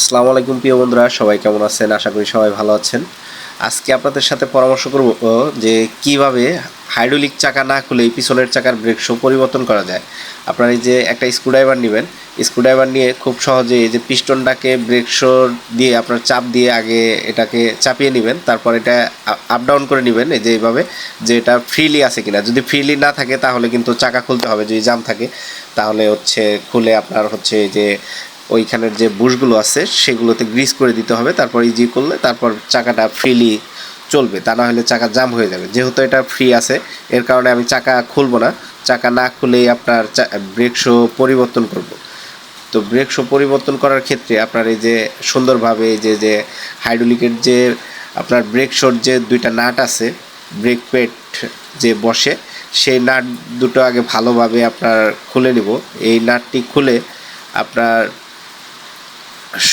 আসসালামু আলাইকুম, প্রিয় বন্ধুরা, সবাই কেমন আছেন? আশা করি সবাই ভালো আছেন। আজকে আপনাদের সাথে পরামর্শ করব যে কীভাবে হাইড্রোলিক চাকা না খুলে পিছনের চাকার ব্রেক শো পরিবর্তন করা যায়। আপনারা এই যে একটা স্ক্রুড্রাইভার নেবেন স্ক্রুড্রাইভার নিয়ে খুব সহজে এই যে পিস্টনটাকে ব্রেক শো দিয়ে, আপনার চাপ দিয়ে আগে এটাকে চাপিয়ে নেবেন, তারপর এটা আপ ডাউন করে নেবেন, এই যে এইভাবে যে এটা ফ্রিলি আছে কিনা। যদি ফ্রিলি না থাকে, তাহলে কিন্তু চাকা খুলতে হবে, যদি জাম থাকে, তাহলে হচ্ছে খুলে আপনার হচ্ছে এই যে ওইখানের যে বুশগুলো আছে, সেগুলোতে গ্রিস করে দিতে হবে, তারপর ইজি করলে তারপর চাকাটা ফ্রিলি চলবে। তা না হলে চাকা জাম হয়ে যাবে। যেহেতু এটা ফ্রি আছে, এর কারণে আমি চাকা খুলবো না। চাকা না খুলেই আপনার ব্রেক শো পরিবর্তন করব। তো ব্রেক শো পরিবর্তন করার ক্ষেত্রে আপনার এই যে সুন্দরভাবে যে যে হাইড্রোলিকের যে আপনার ব্রেক শোর যে দুইটা নাট আছে ব্রেক পেট যে বসে, সেই নাট দুটো আগে ভালোভাবে আপনার খুলে নিব। এই নাটটি খুলে আপনার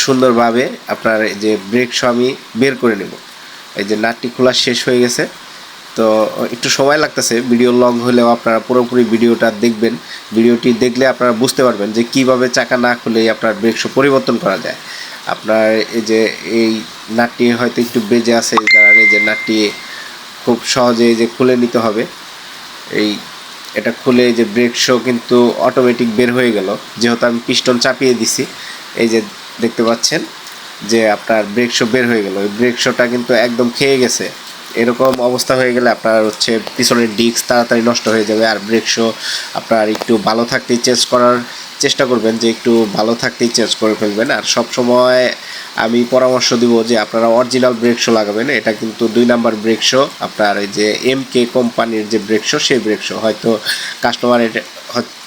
সুন্দরভাবে আপনার এই যে ব্রেক শো আমি বের করে নেব। এই যে নাটটি খোলা শেষ হয়ে গেছে। তো একটু সময় লাগতেছে ভিডিও লং হলেও আপনারা পুরোপুরি ভিডিওটা দেখবেন। ভিডিওটি দেখলে আপনারা বুঝতে পারবেন যে কীভাবে চাকা না খুলেই আপনার ব্রেক শো পরিবর্তন করা যায়। আপনার এই যে এই নাটটি হয়তো একটু বেজে আছে দাঁড়ান এই যে নাটটি খুব সহজে যে খুলে নিতে হবে। এই এটা খুলে যে ব্রেক শো কিন্তু অটোমেটিক বের হয়ে গেল। যেহেতু আমি পিস্টন চাপিয়ে দিছি, এই যে দেখতে পাচ্ছেন যে আপনার ব্রেক শো বের হয়ে গেল। ওই ব্রেক শোটা কিন্তু একদম খেয়ে গেছে। এরকম অবস্থা হয়ে গেলে আপনার হচ্ছে পিছনের ডিস্ক তাড়াতাড়ি নষ্ট হয়ে যাবে। আর ব্রেক শো আপনার একটু ভালো থাকতেই চেঞ্জ করার চেষ্টা করবেন যে একটু ভালো থাকতেই চেঞ্জ করে ফেলবেন। আর সব সময় আমি পরামর্শ দিব যে আপনারা অরিজিনাল ব্রেক শো লাগাবেন। এটা কিন্তু দুই নাম্বার ব্রেক শো আপনার এই যে এম কে কোম্পানির যে ব্রেক শো সেই ব্রেক শো হয়তো কাস্টমারের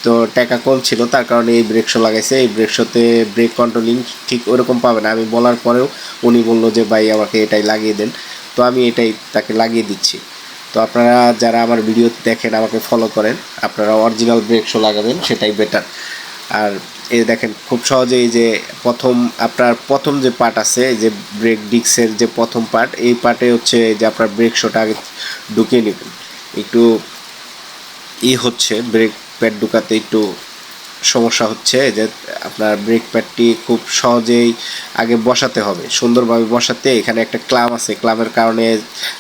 হয়তো টাকা কম ছিল, তার কারণে এই ব্রেক শো লাগাইছে। এই ব্রেক শোতে ব্রেক কন্ট্রোলিং ঠিক ওরকম পাবে না। আমি বলার পরেও উনি বলল যে, ভাই, আমাকে এটাই লাগিয়ে দেন। তো আমি এটাই তাকে লাগিয়ে দিচ্ছি। তো আপনারা যারা আমার ভিডিও দেখেন, আমাকে ফলো করেন, আপনারা অরিজিনাল ব্রেক শো লাগাবেন, সেটাই বেটার আর এই দেখেন, খুব সহজেই যে প্রথম, আপনার প্রথম যে পার্ট আছে, যে ব্রেক ডিক্সের যে প্রথম পার্ট এই পার্টে হচ্ছে যে আপনার ব্রেক শোটা আগে ঢুকিয়ে নেবেন। একটু ই হচ্ছে ব্রেক প্যাড ঢুকাতে একটু সমস্যা হচ্ছে যে আপনার ব্রেক প্যাডটি খুব সহজেই আগে বসাতে হবে। সুন্দরভাবে বসাতে এখানে একটা ক্লাম আছে। ক্লামের কারণে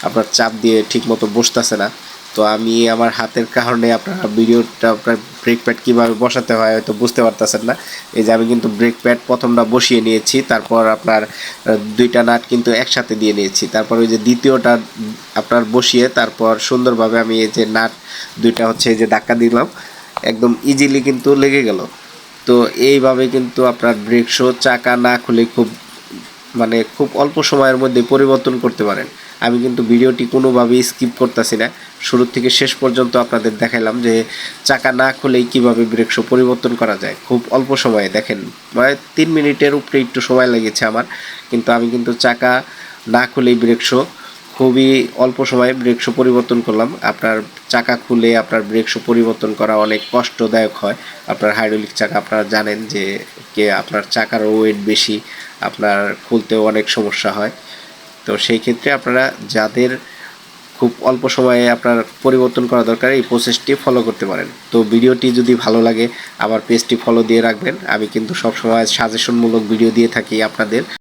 আপনার চাপ দিয়ে ঠিকমতো বসতেছে না। তো আমি আমার হাতের কারণে আপনার ভিডিওটা, আপনার ব্রেক প্যাড কীভাবে বসাতে হয় হয়তো বুঝতে পারতেছেন না। এই যে আমি কিন্তু ব্রেক প্যাড প্রথমটা বসিয়ে নিয়েছি, তারপর আপনার দুইটা নাট কিন্তু একসাথে দিয়ে নিয়েছি। তারপর ওই যে দ্বিতীয়টা আপনার বসিয়ে, তারপর সুন্দরভাবে আমি এই যে নাট দুইটা হচ্ছে এই যে ধাক্কা দিলাম। একদম ইজিলি কিন্তু লেগে গেল। তো এইভাবে কিন্তু আপনার ব্রেক শো চাকা না খুলে খুব মানে খুব অল্প সময়ের মধ্যে পরিবর্তন করতে পারেন। আমি কিন্তু ভিডিওটি কোনোভাবেই স্কিপ করতেছি না। শুরু থেকে শেষ পর্যন্ত আপনাদের দেখাইলাম যে চাকা না খুলেই কীভাবে ব্রেক শো পরিবর্তন করা যায়। খুব অল্প সময়ে, দেখেন মানে তিন মিনিটের উপরে একটু সময় লেগেছে আমার। কিন্তু আমি কিন্তু চাকা না খুলেই ব্রেক শো খুবই অল্প সময়ে ব্রেক শো পরিবর্তন করলাম। আপনার চাকা খুলে আপনার ব্রেক শো পরিবর্তন করা অনেক কষ্টদায়ক হয়। আপনার হাইড্রোলিক চাকা, আপনারা জানেন যে কে আপনার চাকার ওয়েট বেশি, আপনার খুলতেও অনেক সমস্যা হয়। তো সেই ক্ষেত্রে আপনারা যাদের খুব অল্প সময়ে আপনার পরিবর্তন করা দরকার, এই প্রসেসটি ফলো করতে পারেন। তো ভিডিওটি যদি ভালো লাগে আমার পেজটি ফলো দিয়ে রাখবেন। আমি কিন্তু সবসময় সাজেশনমূলক ভিডিও দিয়ে থাকি আপনাদের।